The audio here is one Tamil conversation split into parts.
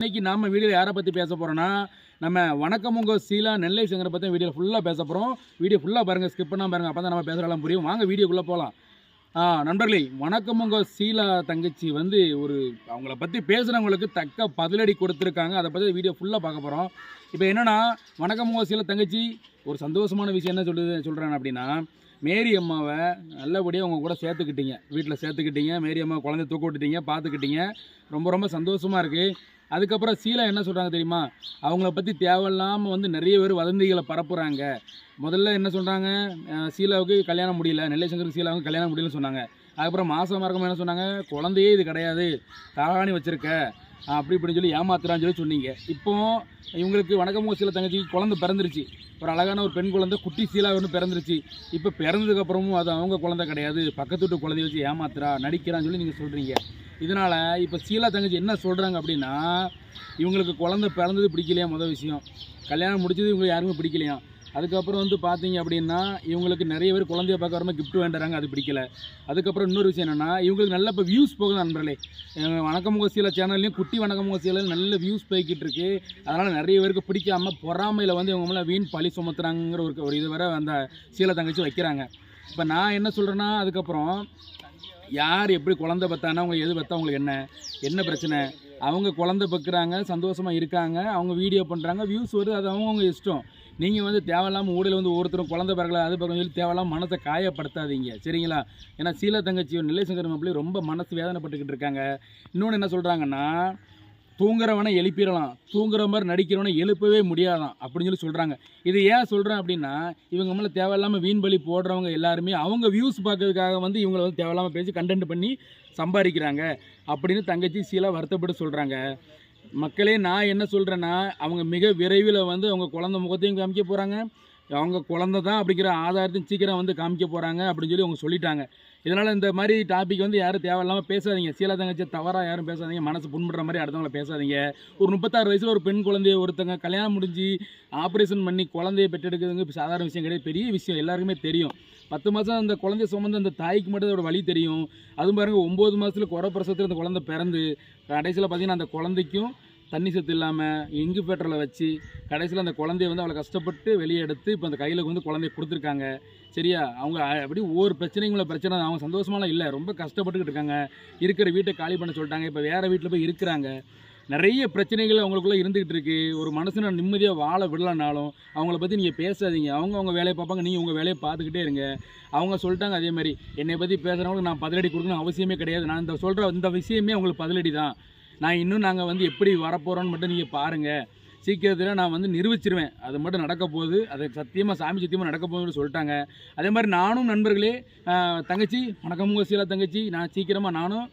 இன்னைக்கு நம்ம வீடியோவில் யாரை பற்றி பேச போகிறோன்னா நம்ம வணக்கம் உங்கள் சீலா நெல்லை சங்கரை பற்றி வீடியோ ஃபுல்லாக பேச போகிறோம் வீடியோ ஃபுல்லாக பாருங்கள் ஸ்கிப் பண்ணால் பாருங்கள் அப்போ தான் நம்ம பேசுகிறலாம் புரியும். வாங்க வீடியோக்குள்ளே போகலாம் நண்பர்களே வணக்கம் உங்கள் சீலா தங்கச்சி வந்து ஒரு அவங்கள பற்றி பேசுகிறவங்களுக்கு தக்க பதிலடி கொடுத்துருக்காங்க. அதை பற்றி வீடியோ ஃபுல்லாக பார்க்க போகிறோம் இப்போ என்னென்னா வணக்கம் உங்கள் சீலா தங்கச்சி. ஒரு சந்தோஷமான விஷயம் என்ன சொல்லுது சொல்கிறேன் அப்படின்னா மேரி அம்மாவை நல்லபடியாக உங்கள் கூட சேர்த்துக்கிட்டீங்க. வீட்டில் சேர்த்துக்கிட்டீங்க. மேரி அம்மா குழந்தை தூக்க விட்டுட்டீங்க பார்த்துக்கிட்டீங்க ரொம்ப ரொம்ப சந்தோஷமாக இருக்குது அதுக்கப்புறம் சீலா என்ன சொல்கிறாங்க தெரியுமா? அவங்கள பற்றி தேவையில்லாமல் வந்து நிறைய பேர் வதந்திகளை பரப்புகிறாங்க முதல்ல என்ன சொல்கிறாங்க சீலாவுக்கு கல்யாணம் முடியல நெல்லைசங்கருக்கு சீலாவுக்கு கல்யாணம் முடியலன்னு சொன்னாங்க. அதுக்கப்புறம் மாதம் மறக்காம என்ன சொன்னாங்க? குழந்தையே இது கிடையாது. தாகாணி வச்சுருக்க. அப்படி இப்படின்னு சொல்லி ஏமாத்துறான்னு சொல்லி சொன்னீங்க. இப்போ இவங்களுக்கு வணக்கம் சீலா தங்கச்சிக்கு குழந்தை பிறந்துருச்சு. ஒரு அழகான ஒரு பெண் குழந்தை குட்டி சீலா ஒன்று பிறந்துருச்சு. இப்போ பிறந்ததுக்கப்புறமும் அது அவங்க குழந்தை கிடையாது. பக்கத்து வீட்டு குழந்தைய வச்சு ஏமாத்துறா நடிக்கிறான்னு சொல்லி நீங்கள் சொல்கிறீங்க இதனால் இப்போ சீலா தங்கச்சி என்ன சொல்கிறாங்க அப்படின்னா இவங்களுக்கு குழந்தை பிறந்தது பிடிக்கலையா முதல் விஷயம். கல்யாணம் முடிச்சது இவங்களுக்கு யாருமே பிடிக்கலையா? அதுக்கப்புறம் வந்து பார்த்தீங்க அப்படின்னா இவங்களுக்கு நிறைய பேர் குழந்தைய பார்க்க வரமா கிஃப்ட் வேண்டுறாங்க அது பிடிக்கல. அதுக்கப்புறம் இன்னொரு விஷயம் என்னென்னா இவங்களுக்கு நல்ல இப்போ வியூஸ் போகுது நண்பர்களே. வணக்கமுக வணக்கம் சேனல்லையும் குட்டி வணக்கம் உங்க சீலையும் நல்ல வியூஸ் போய்கிட்டு இருக்கு. அதனால் நிறைய பேருக்கு பிடிக்காம பொறாமையில் வந்து இவங்க மேலே வீண் பழி சுமத்துறாங்கிற ஒரு ஒரு இதுவரை அந்த சீலை தங்கச்சி வைக்கிறாங்க. இப்போ நான் என்ன சொல்கிறேன்னா அதுக்கப்புறம் யார் எப்படி குழந்தை பத்தானா அவங்க எது பத்தா அவங்களுக்கு என்ன? என்ன பிரச்சனை? அவங்க குழந்தை பக்குறாங்க சந்தோஷமாக இருக்காங்க அவங்க வீடியோ பண்ணுறாங்க வியூஸ் வருது அது அவங்கவுங்க இஷ்டம். நீங்கள் வந்து தேவையில்லாமல் ஊடையில் வந்து ஒருத்தரும் குழந்தை பிறகு அது பிறகு சொல்லி தேவையில்லாமல் மனசை காயப்படுத்தாதீங்க. சரிங்களா? ஏன்னா சீலா தங்கச்சி நிலைசங்கர் மாப்பிள்ளை ரொம்ப மனசு வேதனைப்பட்டுக்கிட்டு இருக்காங்க. இன்னொன்று என்ன சொல்கிறாங்கன்னா தூங்குறவனை எழுப்பிடலாம். தூங்குற மாதிரி நடிக்கிறவனை எழுப்பவே முடியாதான் அப்படின்னு சொல்லி சொல்கிறாங்க இது ஏன் சொல்கிறேன் அப்படின்னா இவங்க மேலே தேவையில்லாமல் வீண் பலி போடுறவங்க எல்லாருமே அவங்க வியூஸ் பார்க்கறதுக்காக வந்து இவங்களை வந்து தேவையில்லாமல் பேசி கண்டென்ட் பண்ணி சம்பாதிக்கிறாங்க அப்படின்னு தங்கச்சி சீலா வருத்தப்பட்டு சொல்கிறாங்க மக்களே நான் என்ன சொல்கிறேன்னா அவங்க மிக விரைவில் வந்து அவங்க குழந்த முகத்தையும் காமிக்க போகிறாங்க அவங்க குழந்த தான் அப்படிங்கிற ஆதாரத்தையும் சீக்கிரம் வந்து காமிக்க போகிறாங்க அப்படின்னு சொல்லி அவங்க சொல்லிட்டாங்க. இதனால் இந்த மாதிரி டாபிக் வந்து யாரும் தேவையில்லாமல் பேசாதீங்க. சீலா தங்கச்சி தவறாக யாரும் பேசாதீங்க. மனசு புண்படுற மாதிரி அடுத்தவங்களை பேசாதீங்க. ஒரு முப்பத்தாறு வயசில் ஒரு பெண் குழந்தைய ஒருத்தங்க கல்யாணம் முடிஞ்சு ஆப்ரேஷன் பண்ணி குழந்தைய பெற்றெடுக்கிறதுங்க சாதாரண விஷயம் கிடையாது. பெரிய விஷயம். எல்லாருக்குமே தெரியும். பத்து மாதம் அந்த குழந்தைய சுமந்து அந்த தாய்க்கு மட்டும் அதோட வழி தெரியும். அதுவும் பாருங்க ஒம்பது மாதத்தில் குறை பிரசவத்தில் அந்த குழந்தை பிறந்து கடைசியில் பார்த்தீங்கன்னா அந்த குழந்தைக்கும் தண்ணி சத்து இல்லாமல் இங்கு பெட்ரோலை வச்சு கடைசியில் அந்த குழந்தைய வந்து அவளை கஷ்டப்பட்டு வெளியே எடுத்து இப்போ அந்த கையில் வந்து குழந்தைய கொடுத்துருக்காங்க. சரியா? அவங்க அ- அப்படி ஒவ்வொரு பிரச்சனைங்கள பிரச்சனை அவங்க சந்தோஷமாலாம் இல்லை. ரொம்ப கஷ்டப்பட்டுக்கிட்டு இருக்காங்க. இருக்கிற வீட்டை காலி பண்ண சொல்லிட்டாங்க. இப்போ வேறு வீட்டில் போய் இருக்கிறாங்க. நிறைய பிரச்சனைகள் அவங்களுக்குள்ளே இருந்துகிட்டு இருக்கு. ஒரு மனுஷனை நிம்மதியாக வாழ விடலனாலும் அவங்கள பற்றி நீங்கள் பேசாதீங்க. அவங்க அவங்க வேலையை பார்ப்பாங்க. நீங்கள் உங்கள் வேலையை பார்த்துக்கிட்டே இருங்க. அவங்க சொல்லிட்டாங்க அதே மாதிரி. என்னை பற்றி பேசுகிறவங்களுக்கு நான் பதிலடி கொடுக்கணும் அவசியமே கிடையாது. நான் இந்த சொல்கிற இந்த விஷயமே அவங்களுக்கு பதிலடி தான். நான் இன்னும் நாங்கள் வந்து எப்படி வரப்போகிறோன்னு மட்டும் நீங்கள் பாருங்கள் சீக்கிரத்தில் நான் வந்து நிரூபிச்சிருவேன். அது மட்டும் நடக்க போகுது. அது சத்தியமாக சாமி சத்தியமாக நடக்க போகுதுன்னு சொல்லிட்டாங்க. அதே மாதிரி நானும் நண்பர்களே தங்கச்சி வணக்கம் சீலா தங்கச்சி. நான் சீக்கிரமாக நானும்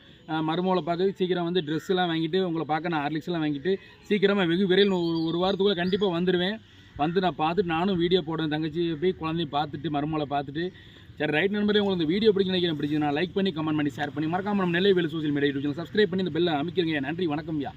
மருமகளை பார்க்க சீக்கிரம் வந்து ட்ரெஸ் வாங்கிட்டு உங்களை பார்க்க நான் ஹார்லிக்ஸ்லாம் வாங்கிட்டு சீக்கிரமாக வெகு விரைவில் ஒரு ஒரு வாரத்துக்குள்ளே கண்டிப்பாக வந்துடுவேன் வந்து நான் பார்த்துட்டு நானும் வீடியோ போடுறேன் தங்கச்சி. போய் குழந்தைய பார்த்துட்டு மருமகளை பார்த்துட்டு சரி ரைட் நண்பரே உங்களுக்கு இந்த வீடியோ பிடிக்க நினைக்கிறேன். பிடிச்சி நான் லைக் பண்ணி கமெண்ட் பண்ணி ஷேர் பண்ணி மறக்காம நம்ம நெல்லை வேலை சோசியல் மீடியா யூடியூப் சப்ஸ்கிரைப் பண்ணி இந்த பெல்லை அமைக்கிறீங்க. நன்றி வணக்கம் யா